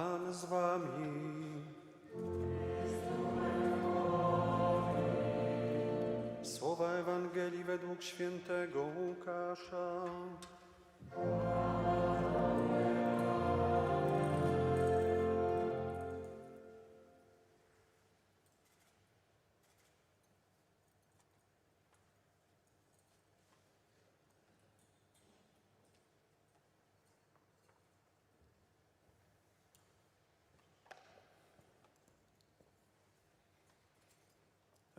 Pan z wami. Słowa Ewangelii według świętego Łukasza.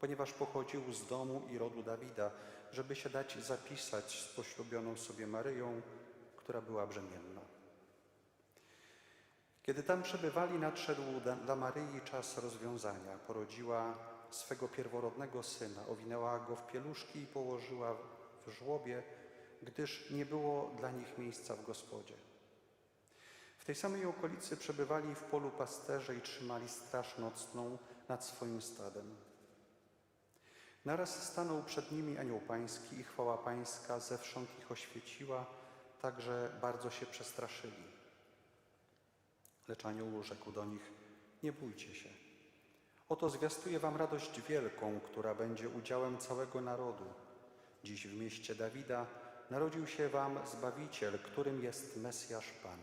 ponieważ pochodził z domu i rodu Dawida, żeby się dać zapisać z poślubioną sobie Maryją, która była brzemienna. Kiedy tam przebywali, nadszedł dla Maryi czas rozwiązania. Porodziła swego pierworodnego syna, owinęła go w pieluszki i położyła w żłobie, gdyż nie było dla nich miejsca w gospodzie. W tej samej okolicy przebywali w polu pasterze i trzymali straż nocną nad swoim stadem. Naraz stanął przed nimi anioł pański i chwała pańska zewsząd ich oświeciła, tak że bardzo się przestraszyli. Lecz anioł rzekł do nich, nie bójcie się. Oto zwiastuję wam radość wielką, która będzie udziałem całego narodu. Dziś w mieście Dawida narodził się wam Zbawiciel, którym jest Mesjasz Pan.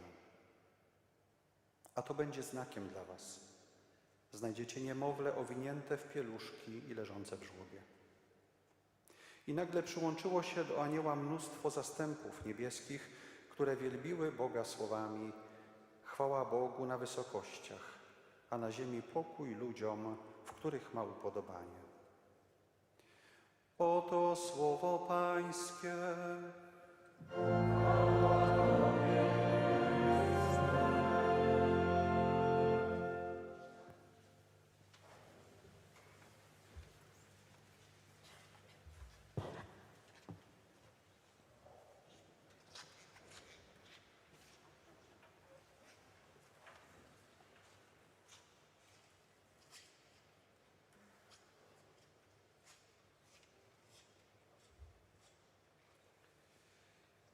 A to będzie znakiem dla was. Znajdziecie niemowlę owinięte w pieluszki i leżące w żłobie. I nagle przyłączyło się do anioła mnóstwo zastępów niebieskich, które wielbiły Boga słowami Chwała Bogu na wysokościach, a na ziemi pokój ludziom, w których ma upodobanie. Oto słowo Pańskie.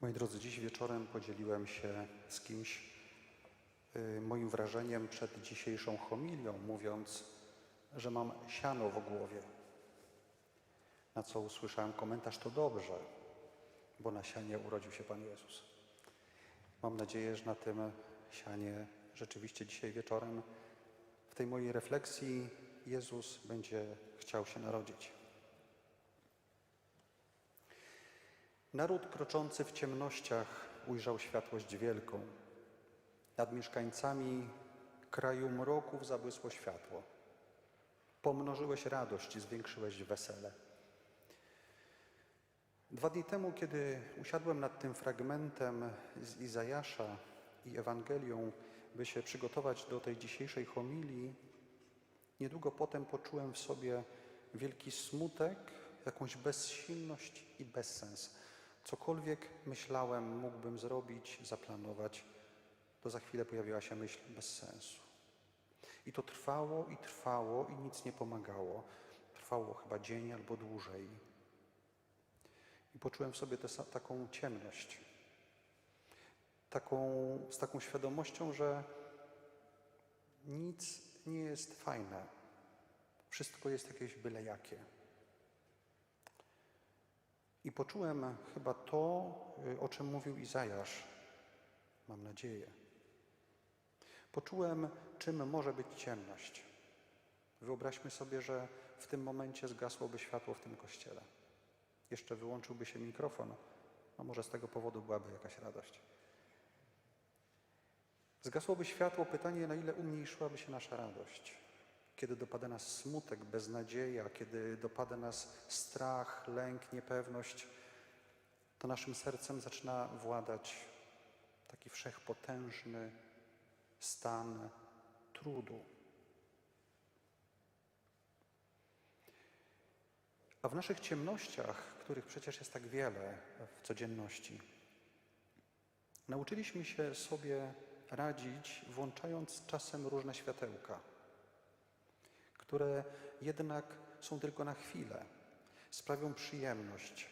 Moi drodzy, dziś wieczorem podzieliłem się z kimś y, moim wrażeniem przed dzisiejszą homilią, mówiąc, że mam siano w głowie. Na co usłyszałem komentarz, to dobrze, bo na sianie urodził się Pan Jezus. Mam nadzieję, że na tym sianie rzeczywiście dzisiaj wieczorem, w tej mojej refleksji, Jezus będzie chciał się narodzić. Naród kroczący w ciemnościach ujrzał światłość wielką. Nad mieszkańcami kraju mroków zabłysło światło. Pomnożyłeś radość i zwiększyłeś wesele. Dwa dni temu, kiedy usiadłem nad tym fragmentem z Izajasza i Ewangelią, by się przygotować do tej dzisiejszej homilii, niedługo potem poczułem w sobie wielki smutek, jakąś bezsilność i bezsens. Cokolwiek myślałem, mógłbym zrobić, zaplanować, to za chwilę pojawiła się myśl bez sensu. I to trwało i trwało i nic nie pomagało. Trwało chyba dzień albo dłużej. I poczułem w sobie sa- taką ciemność. Taką, z taką świadomością, że nic nie jest fajne. Wszystko jest jakieś byle jakie. I poczułem chyba to, y, o czym mówił Izajasz. Mam nadzieję. Poczułem, czym może być ciemność. Wyobraźmy sobie, że w tym momencie zgasłoby światło w tym kościele. Jeszcze wyłączyłby się mikrofon, a może z tego powodu byłaby jakaś radość. Zgasłoby światło, pytanie, na ile umniejszyłaby się nasza radość. Kiedy dopada nas smutek, beznadzieja, kiedy dopada nas strach, lęk, niepewność, to naszym sercem zaczyna władać taki wszechpotężny stan trudu. A w naszych ciemnościach, których przecież jest tak wiele w codzienności, nauczyliśmy się sobie radzić, włączając czasem różne światełka, które jednak są tylko na chwilę, sprawią przyjemność,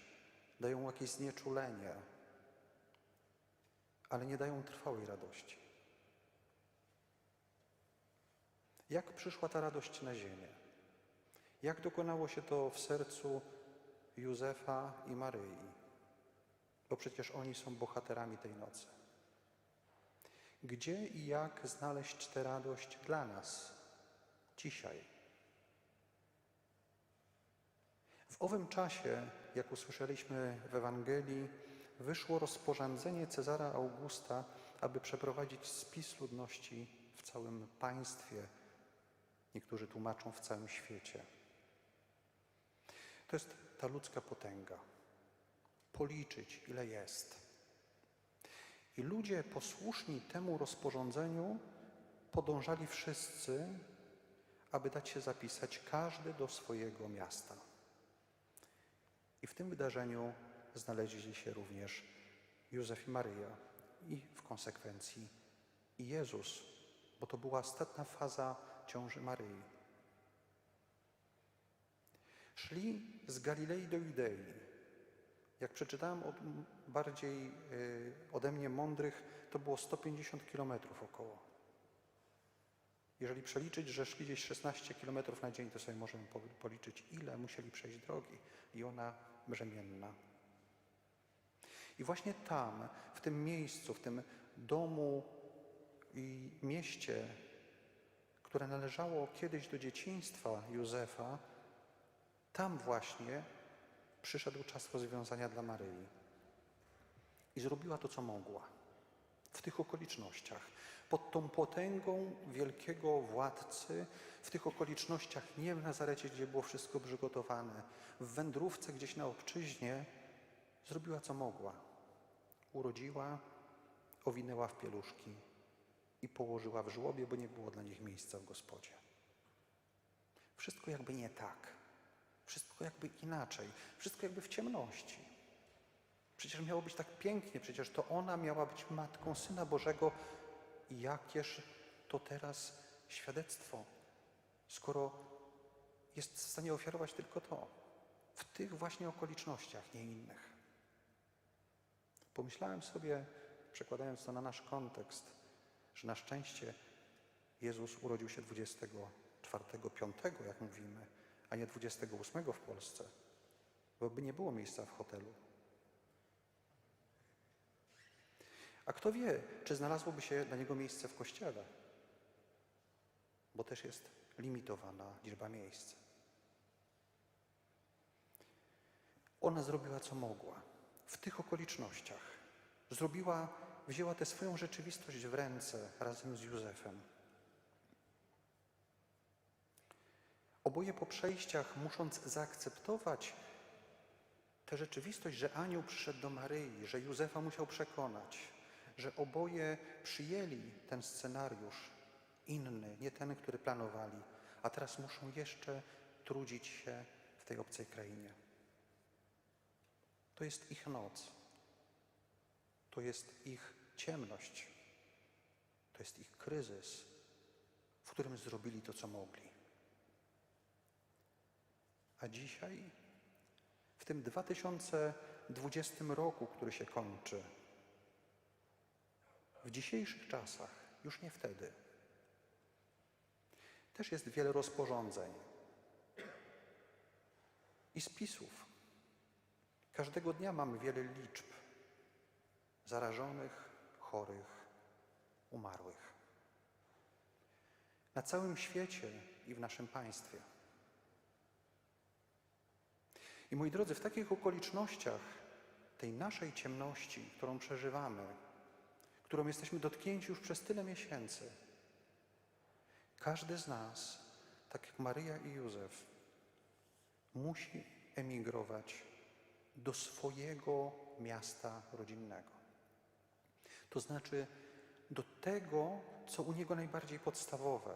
dają jakieś znieczulenie, ale nie dają trwałej radości. Jak przyszła ta radość na ziemię? Jak dokonało się to w sercu Józefa i Maryi? Bo przecież oni są bohaterami tej nocy. Gdzie i jak znaleźć tę radość dla nas dzisiaj? W owym czasie, jak usłyszeliśmy w Ewangelii, wyszło rozporządzenie Cezara Augusta, aby przeprowadzić spis ludności w całym państwie. Niektórzy tłumaczą w całym świecie. To jest ta ludzka potęga. Policzyć, ile jest. I ludzie posłuszni temu rozporządzeniu podążali wszyscy, aby dać się zapisać każdy do swojego miasta. I w tym wydarzeniu znaleźli się również Józef i Maryja i w konsekwencji i Jezus, bo to była ostatnia faza ciąży Maryi. Szli z Galilei do Judei. Jak przeczytałem od bardziej y, ode mnie mądrych, to było 150 kilometrów około. Jeżeli przeliczyć, że szli gdzieś 16 kilometrów na dzień, to sobie możemy policzyć, ile musieli przejść drogi. I ona brzemienna. I właśnie tam, w tym miejscu, w tym domu i mieście, które należało kiedyś do dzieciństwa Józefa, tam właśnie przyszedł czas rozwiązania dla Maryi. I zrobiła to, co mogła. W tych okolicznościach, pod tą potęgą wielkiego władcy, w tych okolicznościach, nie w Nazarecie, gdzie było wszystko przygotowane, w wędrówce gdzieś na obczyźnie, zrobiła, co mogła. Urodziła, owinęła w pieluszki i położyła w żłobie, bo nie było dla nich miejsca w gospodzie. Wszystko jakby nie tak. Wszystko jakby inaczej. Wszystko jakby w ciemności. Przecież miało być tak pięknie, przecież to ona miała być Matką Syna Bożego. I jakież to teraz świadectwo, skoro jest w stanie ofiarować tylko to, w tych właśnie okolicznościach, nie innych. Pomyślałem sobie, przekładając to na nasz kontekst, że na szczęście Jezus urodził się 24, 5, jak mówimy, a nie 28 w Polsce, bo by nie było miejsca w hotelu. A kto wie, czy znalazłoby się dla niego miejsce w kościele, bo też jest limitowana liczba miejsc. Ona zrobiła, co mogła. W tych okolicznościach zrobiła, wzięła tę swoją rzeczywistość w ręce razem z Józefem. Oboje po przejściach, musząc zaakceptować tę rzeczywistość, że anioł przyszedł do Maryi, że Józefa musiał przekonać, że oboje przyjęli ten scenariusz inny, nie ten, który planowali, a teraz muszą jeszcze trudzić się w tej obcej krainie. To jest ich noc. To jest ich ciemność. To jest ich kryzys, w którym zrobili to, co mogli. A dzisiaj, w tym 2020 roku, który się kończy, w dzisiejszych czasach, już nie wtedy, też jest wiele rozporządzeń i spisów. Każdego dnia mamy wiele liczb zarażonych, chorych, umarłych. Na całym świecie i w naszym państwie. I moi drodzy, w takich okolicznościach tej naszej ciemności, którą przeżywamy, którą jesteśmy dotknięci już przez tyle miesięcy, każdy z nas, tak jak Maryja i Józef, musi emigrować do swojego miasta rodzinnego. To znaczy do tego, co u Niego najbardziej podstawowe,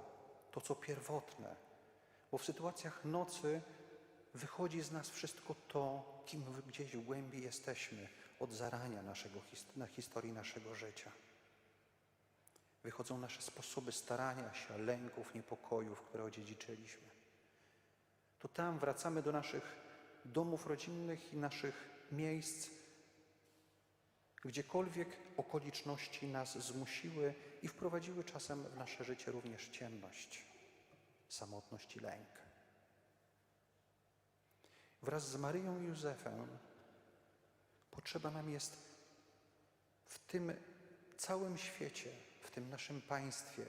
to co pierwotne. Bo w sytuacjach nocy wychodzi z nas wszystko to, kim gdzieś w głębi jesteśmy od zarania naszego, na historii naszego życia. Wychodzą nasze sposoby starania się, lęków, niepokojów, które odziedziczyliśmy. To tam wracamy do naszych domów rodzinnych i naszych miejsc, gdziekolwiek okoliczności nas zmusiły i wprowadziły czasem w nasze życie również ciemność, samotność i lęk. Wraz z Maryją i Józefem potrzeba nam jest w tym całym świecie, w tym naszym państwie,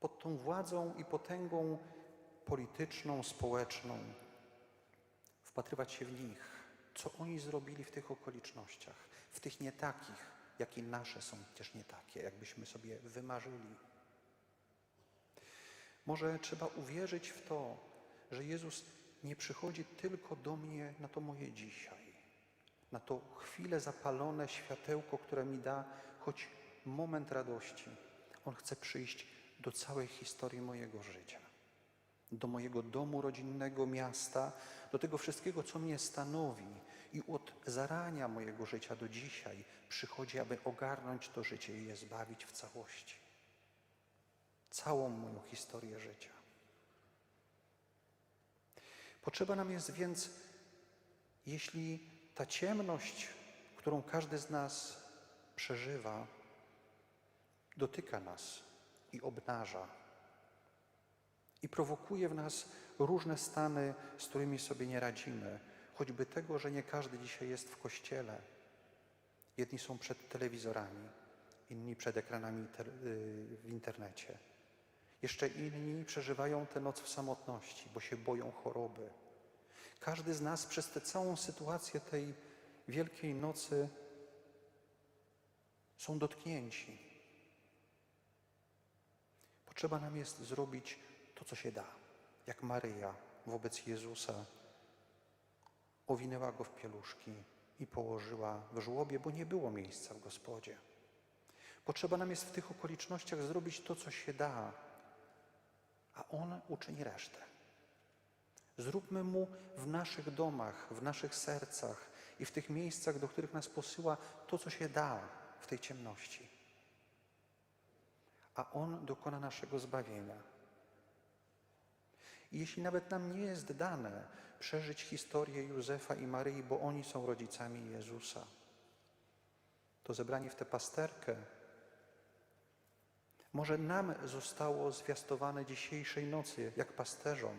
pod tą władzą i potęgą polityczną, społeczną, wpatrywać się w nich, co oni zrobili w tych okolicznościach, w tych nie takich, nasze są też nie takie, jakbyśmy sobie wymarzyli. Może trzeba uwierzyć w to, że Jezus nie przychodzi tylko do mnie na to moje dzisiaj, na to chwilę zapalone światełko, które mi da choć moment radości. On chce przyjść do całej historii mojego życia, do mojego domu rodzinnego, miasta, do tego wszystkiego, co mnie stanowi. I od zarania mojego życia do dzisiaj przychodzi, aby ogarnąć to życie i je zbawić w całości. Całą moją historię życia. Potrzeba nam jest więc, jeśli ta ciemność, którą każdy z nas przeżywa, dotyka nas i obnaża, i prowokuje w nas różne stany, z którymi sobie nie radzimy, choćby tego, że nie każdy dzisiaj jest w kościele. Jedni są przed telewizorami, inni przed ekranami y, w internecie. Jeszcze inni przeżywają tę noc w samotności, bo się boją choroby. Każdy z nas przez tę całą sytuację tej wielkiej nocy są dotknięci. Potrzeba nam jest zrobić to, co się da, jak Maryja wobec Jezusa owinęła go w pieluszki i położyła w żłobie, bo nie było miejsca w gospodzie. Potrzeba nam jest w tych okolicznościach zrobić to, co się da, a On uczyni resztę. Zróbmy Mu w naszych domach, w naszych sercach i w tych miejscach, do których nas posyła, to, co się da w tej ciemności. A On dokona naszego zbawienia. I jeśli nawet nam nie jest dane przeżyć historię Józefa i Maryi, bo oni są rodzicami Jezusa, to zebranie w tę pasterkę może nam zostało zwiastowane dzisiejszej nocy, jak pasterzom.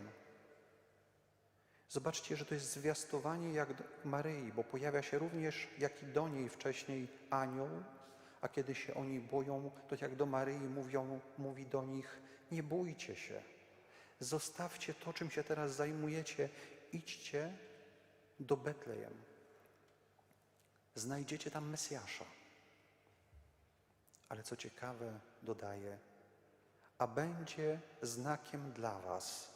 Zobaczcie, że to jest zwiastowanie jak do Maryi, bo pojawia się również, jak i do niej wcześniej anioł, a kiedy się oni boją, to jak do Maryi mówią, mówi do nich, nie bójcie się, zostawcie to, czym się teraz zajmujecie, idźcie do Betlejem. Znajdziecie tam Mesjasza. Ale co ciekawe, dodaje, a będzie znakiem dla was.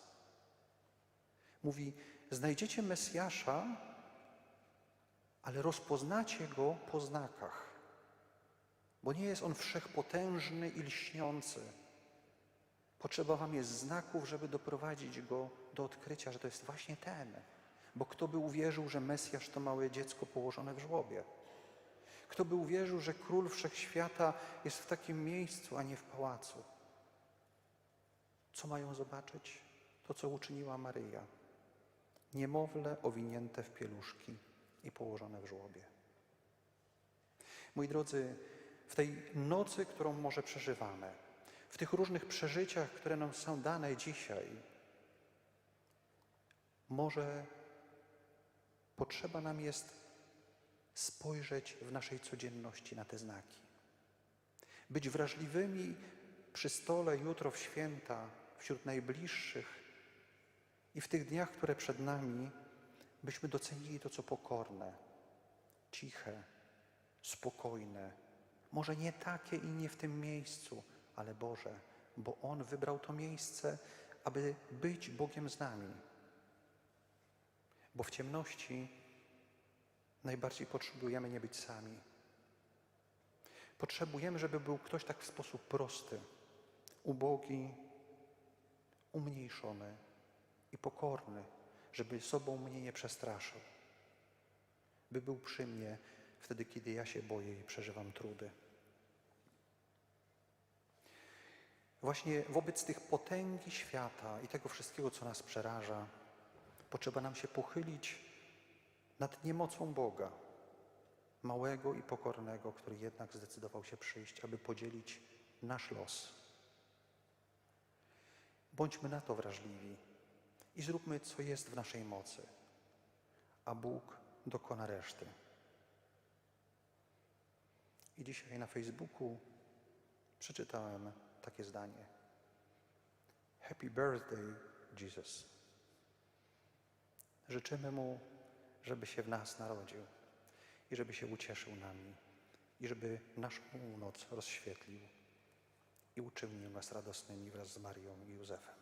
Mówi, znajdziecie Mesjasza, ale rozpoznacie go po znakach, bo nie jest on wszechpotężny i lśniący. Potrzeba wam jest znaków, żeby doprowadzić go do odkrycia, że to jest właśnie ten. Bo kto by uwierzył, że Mesjasz to małe dziecko położone w żłobie? Kto by uwierzył, że król wszechświata jest w takim miejscu, a nie w pałacu? Co mają zobaczyć? To, co uczyniła Maryja. Niemowlę owinięte w pieluszki i położone w żłobie. Moi drodzy, w tej nocy, którą może przeżywamy, w tych różnych przeżyciach, które nam są dane dzisiaj, może potrzeba nam jest spojrzeć w naszej codzienności na te znaki. Być wrażliwymi przy stole jutro w święta, wśród najbliższych i w tych dniach, które przed nami, byśmy docenili to, co pokorne, ciche, spokojne. Może nie takie i nie w tym miejscu, ale Boże, bo On wybrał to miejsce, aby być Bogiem z nami. Bo w ciemności najbardziej potrzebujemy nie być sami. Potrzebujemy, żeby był ktoś tak w sposób prosty, ubogi, umniejszony i pokorny, żeby sobą mnie nie przestraszył, by był przy mnie wtedy, kiedy ja się boję i przeżywam trudy. Właśnie wobec tych potęgi świata i tego wszystkiego, co nas przeraża, potrzeba nam się pochylić nad niemocą Boga, małego i pokornego, który jednak zdecydował się przyjść, aby podzielić nasz los. Bądźmy na to wrażliwi i zróbmy, co jest w naszej mocy, a Bóg dokona reszty. I dzisiaj na Facebooku przeczytałem takie zdanie. Happy birthday, Jesus. Życzymy Mu, żeby się w nas narodził i żeby się ucieszył nami i żeby naszą noc rozświetlił i uczynił nas radosnymi wraz z Marią i Józefem.